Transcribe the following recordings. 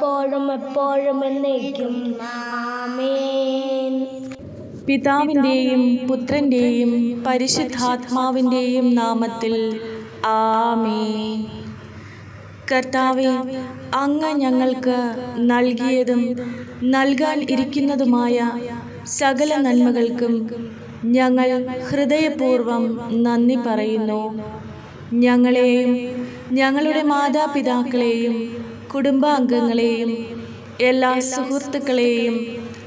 ഇപ്പോഴും എപ്പോഴും എന്നേക്കും. ആമേൻ. പിതാവിന്റെയും പുത്രന്റെയും പരിശുദ്ധാത്മാവിന്റെയും നാമത്തിൽ ആമേൻ. കർത്താവെ അങ്ങ് ഞങ്ങൾക്ക് നൽകിയതും നൽകാൻ ഇരിക്കുന്നതുമായ സകല നന്മകൾക്കും ഞങ്ങൾ ഹൃദയപൂർവം നന്ദി പറയുന്നു. ഞങ്ങളെയും ഞങ്ങളുടെ മാതാപിതാക്കളെയും കുടുംബാംഗങ്ങളെയും എല്ലാ സുഹൃത്തുക്കളെയും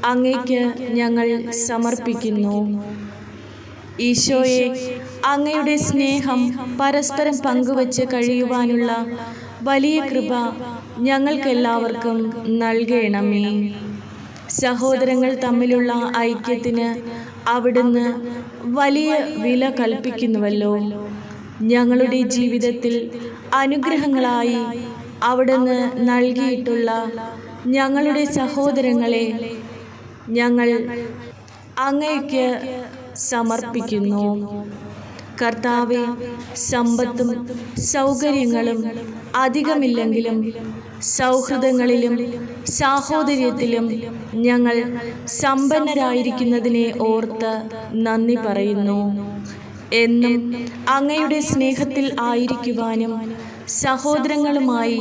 അങ്ങേക്ക് ഞങ്ങൾ സമർപ്പിക്കുന്നു. ഈശോയെ അങ്ങയുടെ സ്നേഹം പരസ്പരം പങ്കുവച്ച് കഴിയുവാനുള്ള വലിയ കൃപ ഞങ്ങൾക്കെല്ലാവർക്കും നൽകണമേ. സഹോദരങ്ങൾ തമ്മിലുള്ള ഐക്യത്തിന് അവിടുന്ന് വലിയ വില കൽപ്പിക്കുന്നുവല്ലോ. ഞങ്ങളുടെ ജീവിതത്തിൽ അനുഗ്രഹങ്ങളായി അവിടുന്ന് നൽകിയിട്ടുള്ള ഞങ്ങളുടെ സഹോദരങ്ങളെ ഞങ്ങൾ അങ്ങയ്ക്ക് സമർപ്പിക്കുന്നു. കർത്താവെ സമ്പത്തും സൗകര്യങ്ങളും അധികമില്ലെങ്കിലും സൗഹൃദങ്ങളിലും സാഹോദര്യത്തിലും ഞങ്ങൾ സമ്പന്നരായിരിക്കുന്നതിനെ ഓർത്ത് നന്ദി പറയുന്നു. എന്നും അങ്ങയുടെ സ്നേഹത്തിൽ ആയിരിക്കുവാനും സഹോദരങ്ങളുമായി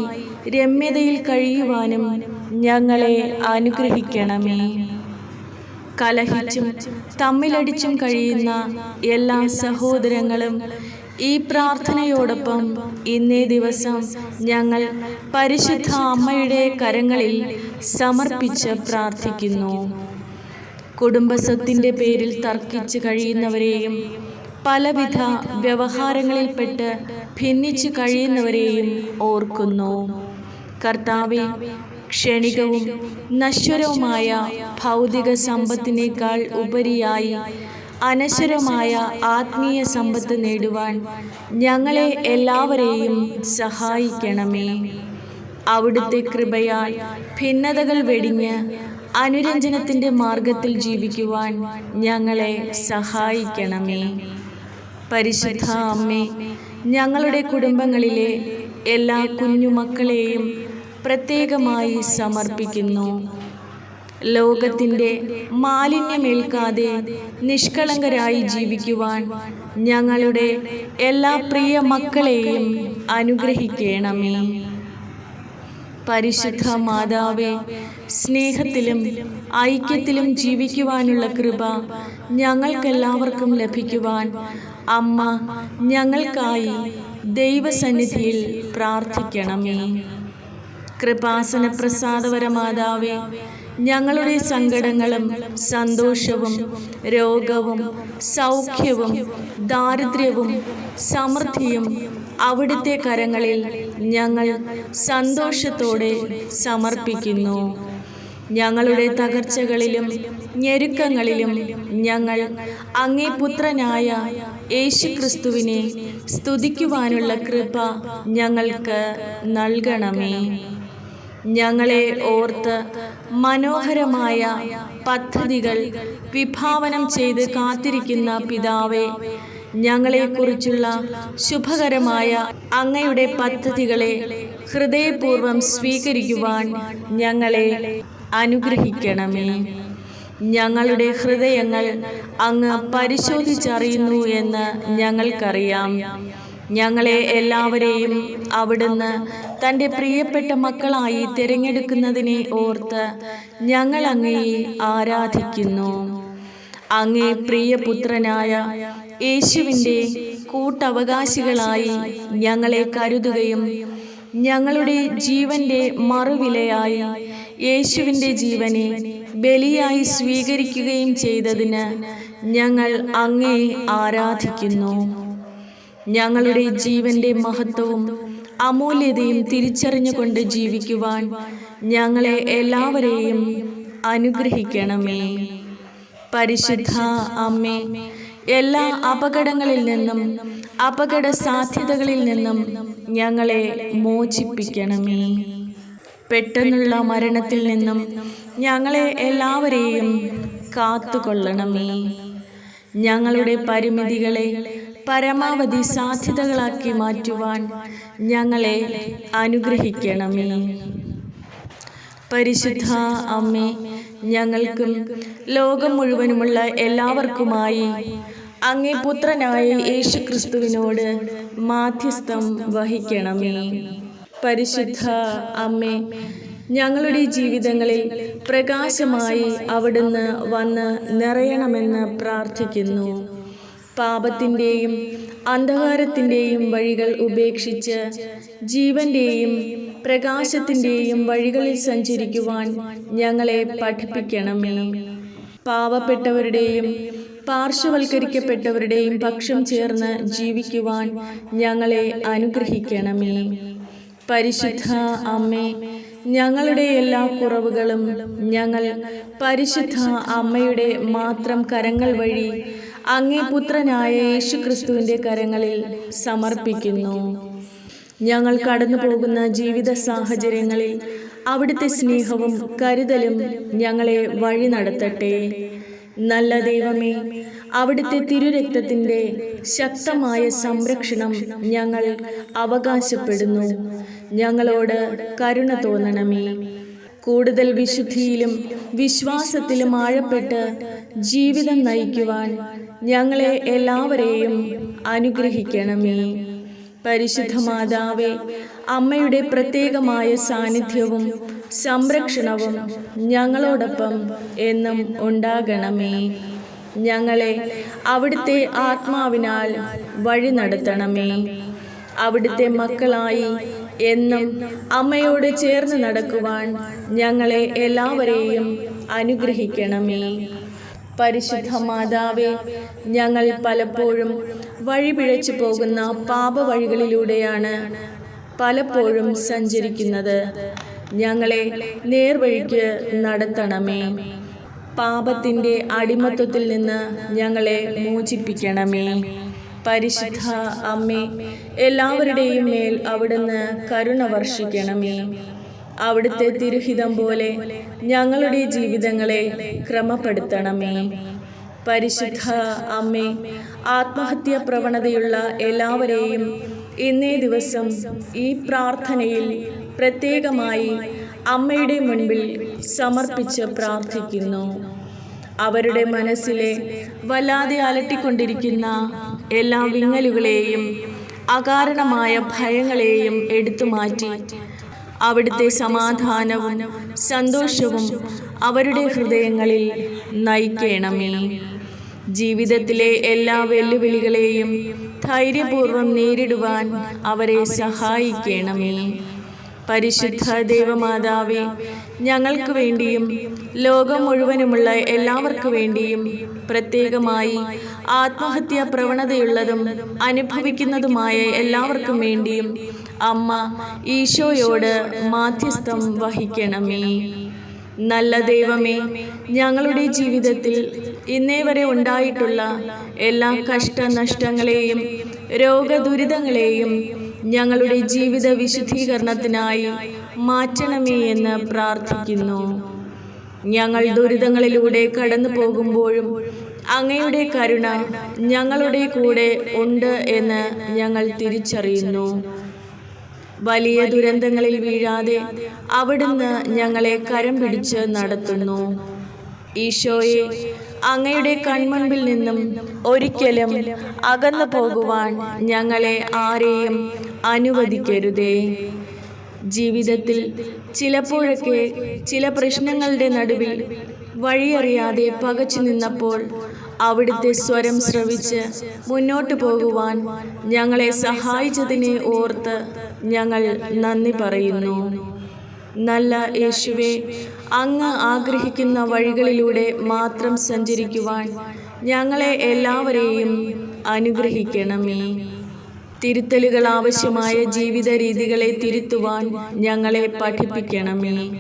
രമ്യതയിൽ കഴിയുവാനും ഞങ്ങളെ അനുഗ്രഹിക്കണമേ. കലഹിച്ചും തമ്മിലടിച്ചും കഴിയുന്ന എല്ലാ സഹോദരങ്ങളും ഈ പ്രാർത്ഥനയോടൊപ്പം ഇന്നേ ദിവസം ഞങ്ങൾ പരിശുദ്ധ അമ്മയുടെ കരങ്ങളിൽ സമർപ്പിച്ച് പ്രാർത്ഥിക്കുന്നു. കുടുംബസ്വത്തിന്റെ പേരിൽ തർക്കിച്ച് കഴിയുന്നവരെയും പലവിധ വ്യവഹാരങ്ങളിൽപ്പെട്ട് ഭിന്നിച്ചു കഴിയുന്നവരെയും ഓർക്കുന്നു. കർത്താവെ ക്ഷണികവും നശ്വരവുമായ ഭൗതിക സമ്പത്തിനേക്കാൾ ഉപരിയായി അനശ്വരമായ ആത്മീയ സമ്പത്ത് നേടുവാൻ ഞങ്ങളെ എല്ലാവരെയും സഹായിക്കണമേ. അവിടുത്തെ കൃപയാൽ ഭിന്നതകൾ വെടിഞ്ഞ് അനുരഞ്ജനത്തിന്റെ മാർഗത്തിൽ ജീവിക്കുവാൻ ഞങ്ങളെ സഹായിക്കണമേ. പരിശുദ്ധ അമ്മേ ഞങ്ങളുടെ കുടുംബങ്ങളിലെ എല്ലാ കുഞ്ഞുമക്കളെയും പ്രത്യേകമായി സമർപ്പിക്കുന്നു. ലോകത്തിന്റെ മാലിന്യമേൽക്കാതെ നിഷ്കളങ്കരായി ജീവിക്കുവാൻ ഞങ്ങളുടെ എല്ലാ പ്രിയ മക്കളെയും അനുഗ്രഹിക്കണമേ. പരിശുദ്ധ മാതാവെ സ്നേഹത്തിലും ഐക്യത്തിലും ജീവിക്കുവാനുള്ള കൃപ ഞങ്ങൾക്കെല്ലാവർക്കും ലഭിക്കുവാൻ അമ്മ ഞങ്ങൾക്കായി ദൈവസന്നിധിയിൽ പ്രാർത്ഥിക്കണമേ. കൃപാസന പ്രസാദവര മാതാവേ ഞങ്ങളുടെ സങ്കടങ്ങളും സന്തോഷവും രോഗവും സൗഖ്യവും ദാരിദ്ര്യവും സമൃദ്ധിയും അവിടുത്തെ കരങ്ങളിൽ ഞങ്ങൾ സന്തോഷത്തോടെ സമർപ്പിക്കുന്നു. ഞങ്ങളുടെ തകർച്ചകളിലും ഞെരുക്കങ്ങളിലും ഞങ്ങൾ അങ്ങേ പുത്രനായ യേശുക്രിസ്തുവിനെ സ്തുതിക്കുവാനുള്ള കൃപ ഞങ്ങൾക്ക് നൽകണമേ. ഞങ്ങളെ ഓർത്ത് മനോഹരമായ പദ്ധതികൾ വിഭാവനം ചെയ്ത് കാത്തിരിക്കുന്ന പിതാവെ ഞങ്ങളെക്കുറിച്ചുള്ള ശുഭകരമായ അങ്ങയുടെ പദ്ധതികളെ ഹൃദയപൂർവം സ്വീകരിക്കുവാൻ ഞങ്ങളെ അനുഗ്രഹിക്കണമേ. ഞങ്ങളുടെ ഹൃദയങ്ങൾ അങ്ങ് പരിശോധിച്ചറിയുന്നു എന്ന് ഞങ്ങൾക്കറിയാം. ഞങ്ങളെ എല്ലാവരെയും അവിടുന്ന് തന്റെ പ്രിയപ്പെട്ട മക്കളായി തിരഞ്ഞെടുക്കുന്നതിനെ ഓർത്ത് ഞങ്ങൾ അങ്ങയെ ആരാധിക്കുന്നു. അങ്ങേ പ്രിയപുത്രനായ യേശുവിന്റെ കൂട്ടവകാശികളായി ഞങ്ങളെ കരുതുകയും ഞങ്ങളുടെ ജീവന്റെ മറുവിലയായി യേശുവിന്റെ ജീവനെ ബലിയായി സ്വീകരിക്കുകയും ചെയ്തതിന് ഞങ്ങൾ അങ്ങേ ആരാധിക്കുന്നു. ഞങ്ങളുടെ ജീവന്റെ മഹത്വവും അമൂല്യതയും തിരിച്ചറിഞ്ഞുകൊണ്ട് ജീവിക്കുവാൻ ഞങ്ങളെ എല്ലാവരെയും അനുഗ്രഹിക്കണമേ. പരിശുദ്ധ അമ്മേ എല്ലാ അപകടങ്ങളിൽ നിന്നും അപകട സാധ്യതകളിൽ നിന്നും ഞങ്ങളെ മോചിപ്പിക്കണമേ. പെട്ടെന്നുള്ള മരണത്തിൽ നിന്നും ഞങ്ങളെ എല്ലാവരെയും കാത്തുകൊള്ളണമേ. ഞങ്ങളുടെ പരിമിതികളെ പരമാവധി സാധ്യതകളാക്കി മാറ്റുവാൻ ഞങ്ങളെ അനുഗ്രഹിക്കണമേ. പരിശുദ്ധ അമ്മേ ഞങ്ങൾക്കും ലോകം മുഴുവനുമുള്ള എല്ലാവർക്കുമായി അങ്ങേ പുത്രനായ യേശുക്രിസ്തുവിനോട് മാധ്യസ്ഥം വഹിക്കണമേ. പരിശുദ്ധ അമ്മേ ഞങ്ങളുടെ ജീവിതങ്ങളിൽ പ്രകാശമായി അവിടുന്ന് വന്ന് നിറയണമെന്ന് പ്രാർത്ഥിക്കുന്നു. പാപത്തിന്റെയും അന്ധകാരത്തിന്റെയും വഴികൾ ഉപേക്ഷിച്ച് ജീവന്റെയും പ്രകാശത്തിന്റെയും വഴികളിൽ സഞ്ചരിക്കുവാൻ ഞങ്ങളെ പഠിപ്പിക്കണമേ. പാവപ്പെട്ടവരുടെയും പാർശ്വവൽക്കരിക്കപ്പെട്ടവരുടെയും പക്ഷം ചേർന്ന് ജീവിക്കുവാൻ ഞങ്ങളെ അനുഗ്രഹിക്കണമേ. പരിശുദ്ധ അമ്മേ ഞങ്ങളുടെ എല്ലാ കുറവുകളും ഞങ്ങൾ പരിശുദ്ധ അമ്മയുടെ മാത്രം കരങ്ങൾ വഴി അങ്ങേ പുത്രനായ യേശു ക്രിസ്തുവിന്റെ കരങ്ങളിൽ സമർപ്പിക്കുന്നു. ഞങ്ങൾ കടന്നു പോകുന്ന ജീവിത സാഹചര്യങ്ങളിൽ അവിടുത്തെ സ്നേഹവും കരുതലും ഞങ്ങളെ വഴി നടത്തട്ടെ. നല്ല ദൈവമേ അവിടുത്തെ തിരുരക്തത്തിന്റെ ശക്തമായ സംരക്ഷണം ഞങ്ങൾ അവകാശപ്പെടുന്നു. ഞങ്ങളോട് കരുണ തോന്നണമേ. കൂടുതൽ വിശുദ്ധിയിലും വിശ്വാസത്തിലും ആഴപ്പെട്ട് ജീവിതം നയിക്കുവാൻ ഞങ്ങളെ എല്ലാവരെയും അനുഗ്രഹിക്കണമേ. പരിശുദ്ധ മാതാവെ അമ്മയുടെ പ്രത്യേകമായ സാന്നിധ്യവും സംരക്ഷണവും ഞങ്ങളോടൊപ്പം എന്നും ഉണ്ടാകണമേ. ഞങ്ങളെ അവിടുത്തെ ആത്മാവിനാൽ വഴി നടത്തണമേ. അവിടുത്തെ മക്കളായി എന്നും അമ്മയോട് ചേർന്ന് നടക്കുവാൻ ഞങ്ങളെ എല്ലാവരെയും അനുഗ്രഹിക്കണമേ. പരിശുദ്ധ മാതാവേ ഞങ്ങൾ പലപ്പോഴും വഴിപിഴച്ചു പോകുന്ന പാപവഴികളിലൂടെയാണ് പലപ്പോഴും സഞ്ചരിക്കുന്നത്. ഞങ്ങളെ നേർവഴിക്ക് നടത്തണമേ. പാപത്തിന്റെ അടിമത്വത്തിൽ നിന്ന് ഞങ്ങളെ മോചിപ്പിക്കണമേ. പരിശുദ്ധ അമ്മേ എല്ലാവരുടെയും മേൽ അവിടുന്ന് കരുണ വർഷിക്കണമേ. അവിടുത്തെ തിരുഹിതം പോലെ ഞങ്ങളുടെ ജീവിതങ്ങളെ ക്രമപ്പെടുത്തണമേ. പരിശുദ്ധ അമ്മേ ആത്മഹത്യാ പ്രവണതയുള്ള എല്ലാവരെയും ഇന്നേ ദിവസം ഈ പ്രാർത്ഥനയിൽ പ്രത്യേകമായി അമ്മയുടെ മുൻപിൽ സമർപ്പിച്ച് പ്രാർത്ഥിക്കുന്നു. അവരുടെ മനസ്സിലെ വല്ലാതെ അലട്ടിക്കൊണ്ടിരിക്കുന്ന എല്ലാ വിങ്ങലുകളെയും അകാരണമായ ഭയങ്ങളെയും എടുത്തു മാറ്റി അവിടുത്തെ സമാധാനവും സന്തോഷവും അവരുടെ ഹൃദയങ്ങളിൽ നയിക്കണമേ. ജീവിതത്തിലെ എല്ലാ വെല്ലുവിളികളെയും ധൈര്യപൂർവം നേരിടുവാൻ അവരെ സഹായിക്കണമേ. പരിശുദ്ധ ദേവമാതാവെ ഞങ്ങൾക്ക് വേണ്ടിയും ലോകം മുഴുവനുമുള്ള എല്ലാവർക്കു വേണ്ടിയും പ്രത്യേകമായി ആത്മഹത്യാ പ്രവണതയുള്ളതും അനുഭവിക്കുന്നതുമായ എല്ലാവർക്കും വേണ്ടിയും അമ്മ ഈശോയോട് മാധ്യസ്ഥം വഹിക്കണമേ. നല്ല ദൈവമേ ഞങ്ങളുടെ ജീവിതത്തിൽ ഇന്നേ വരെ ഉണ്ടായിട്ടുള്ള എല്ലാ കഷ്ടനഷ്ടങ്ങളെയും രോഗദുരിതങ്ങളെയും ഞങ്ങളുടെ ജീവിത വിശുദ്ധീകരണത്തിനായി മാറ്റണമേ എന്ന് പ്രാർത്ഥിക്കുന്നു. ഞങ്ങൾ ദുരിതങ്ങളിലൂടെ കടന്നു പോകുമ്പോഴും അങ്ങയുടെ കരുണ ഞങ്ങളുടെ കൂടെ ഉണ്ട് എന്ന് ഞങ്ങൾ തിരിച്ചറിയുന്നു. വലിയ ദുരന്തങ്ങളിൽ വീഴാതെ അവിടുന്ന് ഞങ്ങളെ കരം പിടിച്ച് നടത്തുന്നു. ഈശോയെ അങ്ങയുടെ കൺമുൻപിൽ നിന്നും ഒരിക്കലും അകന്നു പോകുവാൻ ഞങ്ങളെ ആരെയും അനുവദിക്കരുതേ. ജീവിതത്തിൽ ചിലപ്പോഴൊക്കെ ചില പ്രശ്നങ്ങളുടെ നടുവിൽ വഴിയറിയാതെ പകച്ചു നിന്നപ്പോൾ അവിടുത്തെ സ്വരം ശ്രവിച്ച് മുന്നോട്ട് പോകുവാൻ ഞങ്ങളെ സഹായിച്ചതിനെ ഓർത്ത് ഞങ്ങൾ നന്ദി പറയുന്നു. നല്ല യേശുവെ അങ്ങ് ആഗ്രഹിക്കുന്ന വഴികളിലൂടെ മാത്രം സഞ്ചരിക്കുവാൻ ഞങ്ങളെ എല്ലാവരെയും അനുഗ്രഹിക്കണമേ. തിരുത്തലുകൾ ആവശ്യമായ ജീവിത രീതികളെ തിരുത്തുവാൻ ഞങ്ങളെ പഠിപ്പിക്കണമേ.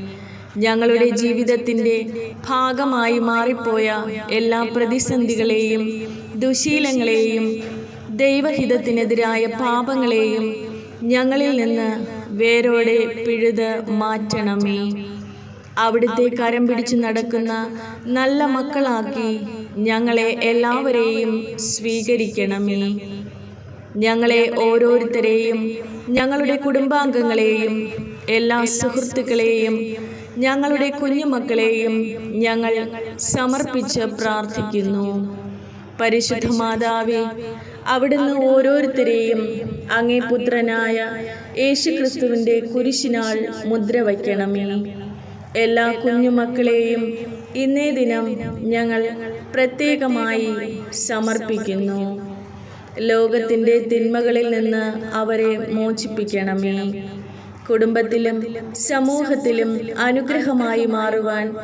ഞങ്ങളുടെ ജീവിതത്തിന്റെ ഭാഗമായി മാറിപ്പോയ എല്ലാ പ്രതിസന്ധികളെയും ദുശീലങ്ങളെയും ദൈവഹിതത്തിനെതിരായ പാപങ്ങളെയും ഞങ്ങളിൽ നിന്ന് വേരോടെ പിഴുത് മാറ്റണമേ. അവിടുത്തെ കരം പിടിച്ചു നടക്കുന്ന നല്ല മക്കളാക്കി ഞങ്ങളെ എല്ലാവരെയും സ്വീകരിക്കണമേ. ഞങ്ങളെ ഓരോരുത്തരെയും ഞങ്ങളുടെ കുടുംബാംഗങ്ങളെയും എല്ലാ സുഹൃത്തുക്കളെയും ഞങ്ങളുടെ കുഞ്ഞുമക്കളെയും ഞങ്ങൾ സമർപ്പിച്ച് പ്രാർത്ഥിക്കുന്നു. പരിശുദ്ധ മാതാവേ അവിടുന്ന് ഓരോരുത്തരെയും അങ്ങേ പുത്രനായ യേശുക്രിസ്തുവിന്റെ കുരിശിനാൾ മുദ്ര വയ്ക്കണമേ. എല്ലാ കുഞ്ഞുമക്കളെയും ഇന്നേ ദിനം ഞങ്ങൾ പ്രത്യേകമായി സമർപ്പിക്കുന്നു. ലോകത്തിന്റെ തിന്മകളിൽ നിന്ന് അവരെ മോചിപ്പിക്കണമേ. കുടുംബത്തിലും സമൂഹത്തിലും അനുഗ്രഹമായി മാറുവാൻ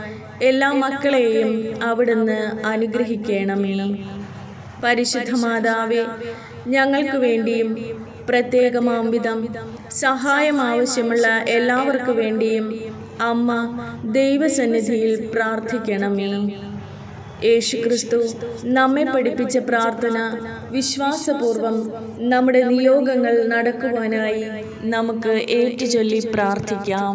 എല്ലാ മക്കളെയും അവിടുന്ന് അനുഗ്രഹിക്കണമേ. പരിശുദ്ധ മാതാവേ ഞങ്ങൾക്ക് വേണ്ടിയും പ്രത്യേകമാം വിധം സഹായം ആവശ്യമുള്ള എല്ലാവർക്കു വേണ്ടിയും അമ്മ ദൈവസന്നിധിയിൽ പ്രാർത്ഥിക്കണമേ. യേശുക്രിസ്തു നമ്മെ പഠിപ്പിച്ച പ്രാർത്ഥന വിശ്വാസപൂർവം നമ്മുടെ നിയോഗങ്ങൾ നടക്കുവാനായി നമുക്ക് ഏറ്റുചൊല്ലി പ്രാർത്ഥിക്കാം.